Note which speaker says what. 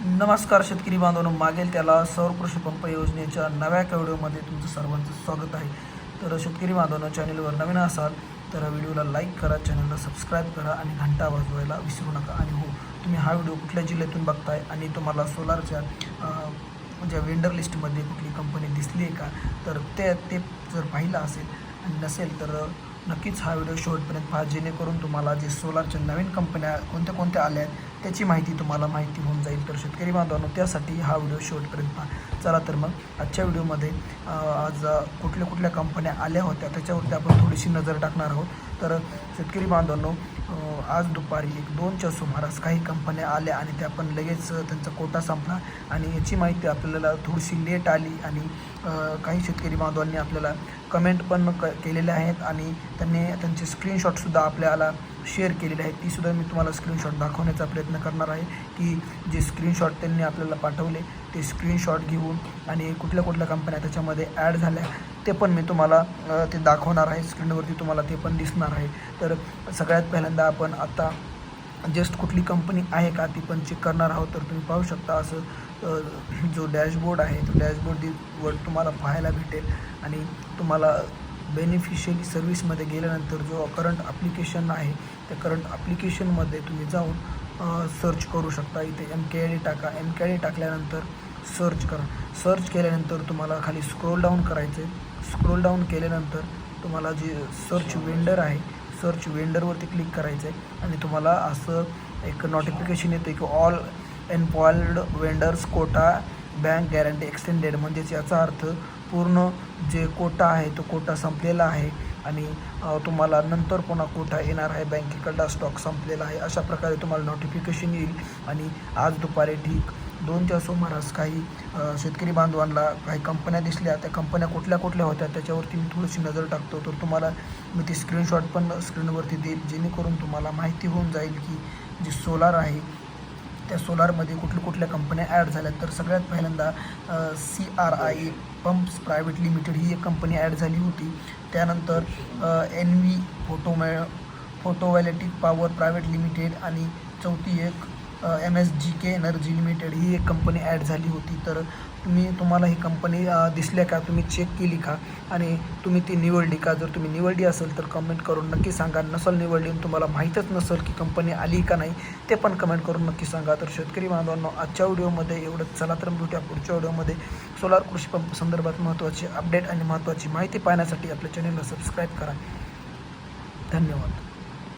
Speaker 1: नमस्कार शेतकरी बांधवांनो मागेल त्याला सौर कृषी पंप योजनेच्या नव्या व्हिडिओमध्ये तुमचं सर्वांचं स्वागत आहे. तर शेतकरी बांधवांनो चॅनलवर नवीन असाल तर व्हिडिओला लाईक करा चॅनलला सबस्क्राईब करा आणि घंटा वाजवायला विसरू नका. आणि हो तुम्ही हा व्हिडिओ कुठल्या जिल्ह्यातून बघताय आणि तुम्हाला सोलारच्या ज्या म्हणजे वेंडर लिस्टमध्ये कुठली कंपनी दिसली आहे का तर ते ते जर पाहिलं असेल आणि नसेल तर नक्कीच हा व्हिडिओ शेवटपर्यंत पहा. जेणेकरून तुम्हाला जे सोलारच्या नवीन कंपन्या कोणत्या कोणत्या आल्या आहेत त्याची माहिती तुम्हाला माहिती होऊन जाईल तर शेतकरी बांधवांनो त्यासाठी हा व्हिडिओ शेवटपर्यंत पहा. चला तर मग आजच्या व्हिडिओमध्ये आज कुठल्या कुठल्या कंपन्या आल्या होत्या त्याच्यावरती आपण थोडीशी नजर टाकणार आहोत. तर शेतकरी बांधवांनो आज दुपारी एक दोनच्या सुमारास काही कंपन्या आल्या आणि त्या पण लगेच त्यांचा कोटा संपला आणि याची माहिती आपल्याला थोडीशी लेट आली आणि काही शेतकरी बांधवांनी आपल्याला कमेंट पण क केलेल्या आहेत आणि त्यांनी त्यांचे स्क्रीनशॉटसुद्धा आपल्याला शेअर केलेली आहे तीसुद्धा मी तुम्हाला स्क्रीनशॉट दाखवण्याचा प्रयत्न करणार आहे की जे स्क्रीनशॉट त्यांनी आपल्याला पाठवले ते स्क्रीनशॉट घेऊन आणि कुठल्या कुठल्या कंपन्या त्याच्यामध्ये ॲड झाल्या ते पण मी तुम्हाला ते दाखवणार आहे स्क्रीनवरती तुम्हाला ते पण दिसणार आहे. तर सगळ्यात पहिल्यांदा आपण आता जस्ट कुठली कंपनी आहे का ती पण चेक करणार आहोत. तर तुम्ही पाहू शकता असं जो डॅशबोर्ड आहे तो डॅशबोर्ड वर तुम्हाला पाहायला भेटेल आणि तुम्हाला बेनिफिशरी सर्व्हिसमध्ये गेल्यानंतर जो करंट ॲप्लिकेशन आहे त्या करंट ॲप्लिकेशनमध्ये तुम्ही जाऊन सर्च करू शकता. इथे एम के आय डी टाका. एम के आय डी टाकल्यानंतर सर्च करा. सर्च केल्यानंतर तुम्हाला खाली स्क्रोल डाऊन करायचं आहे स्क्रोल डाऊन केल्यानंतर तुम्हाला जे सर्च वेंडर आहे सर्च वेंडरवरती क्लिक करायचं आहे आणि तुम्हाला असं एक नोटिफिकेशन येतं की all empanelled vendors quota bank guarantee extended म्हणजेच याचा अर्थ पूर्ण जे कोटा आहे तो कोटा संपलेला आहे आणि तुम्हाला नंतर पुन्हा कोटा येणार आहे बँकेकडला स्टॉक संपलेला आहे अशा प्रकारे तुम्हाला नोटिफिकेशन येईल. आणि आज दुपारी ठीक दोनच्या सुमारास काही शेतकरी बांधवांना काही कंपन्या दिसल्या त्या कंपन्या कुठल्या कुठल्या होत्या त्याच्यावरती मी थोडीशी नजर टाकतो. तर तुम्हाला मी ती स्क्रीनशॉट पण स्क्रीनवरती देईल जेणेकरून तुम्हाला माहिती होऊन जाईल की जी सोलार आहे त्या सोलारमध्ये कुठल्या कुठल्या कंपन्या ॲड झाल्या तर सगळ्यात पहिल्यांदा C R I pumps private limited ही एक कंपनी ॲड झाली होती. त्यानंतर एन व्ही फोटोमॅ फोटोवॅलेटिक पॉवर प्रायव्हेट लिमिटेड आणि चौथी एक M S G K energy limited ही एक कंपनी ॲड झाली होती. तर तुम्ही तुम्हाला ही कंपनी दिसल्या का? तुम्ही चेक केली का? आणि तुम्ही ती निवडली का? जर तुम्ही निवडली असेल तर कमेंट करून नक्की सांगा. नसल निवडली तुम्हाला माहीतच नसेल की कंपनी आली का नाही ते पण कमेंट करून नक्की सांगा. तर शेतकरी बांधवांनो आजच्या व्हिडिओमध्ये एवढंच. चला तर भेटूया पुढच्या व्हिडिओमध्ये. सोलार कृषी पंप संदर्भात महत्त्वाची अपडेट आणि महत्त्वाची माहिती पाहण्यासाठी आपल्या चॅनलला सबस्क्राईब करा. धन्यवाद.